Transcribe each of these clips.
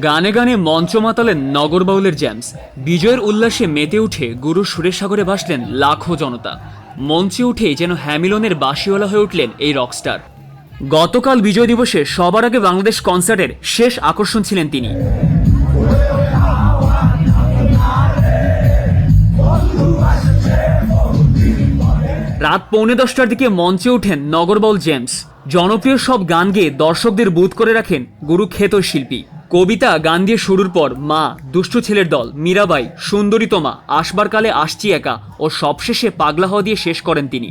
গানে গানে মঞ্চ মাতালেন নগরবাউলের জ্যামস বিজয়ের উল্লাসে মেতে উঠে গুরু সুরেশ সাগরে ভাসলেন লাখো জনতা। মঞ্চে উঠে যেন হ্যামিলনের বাসিওয়ালা হয়ে উঠলেন এই রকস্টার। গতকাল বিজয় দিবসে সবার আগে বাংলাদেশ কনসার্টের শেষ আকর্ষণ ছিলেন তিনি। রাত পৌনে দশটার দিকে মঞ্চে ওঠেন নগরবাউল জেমস। জনপ্রিয় সব গান গেয়ে দর্শকদের বুথ করে রাখেন গুরু খেত শিল্পী কবিতা গান দিয়ে শুরুর পর মা, দুষ্টু ছেলের দল, মীরাবাই, সুন্দরী তোমা, আসবার কালে আসছি একা ও সবশেষে পাগলা হওয়া দিয়ে শেষ করেন তিনি।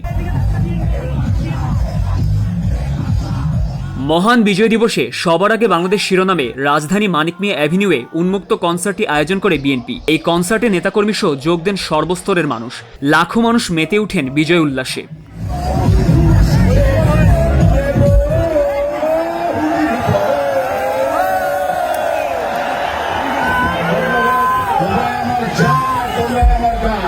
মহান বিজয় দিবসে সবার আগে বাংলাদেশ শিরোনামে রাজধানী মানিক মিয়া অ্যাভিনিউয়ে উন্মুক্ত কনসার্টটি আয়োজন করে বিএনপি। এই কনসার্টে নেতাকর্মী সহ যোগ দেন সর্বস্তরের মানুষ। লাখো মানুষ মেতে উঠেন বিজয় উল্লাসে। তোমরা আমার জান তোমরা আমার গান এটা দেখলে আমার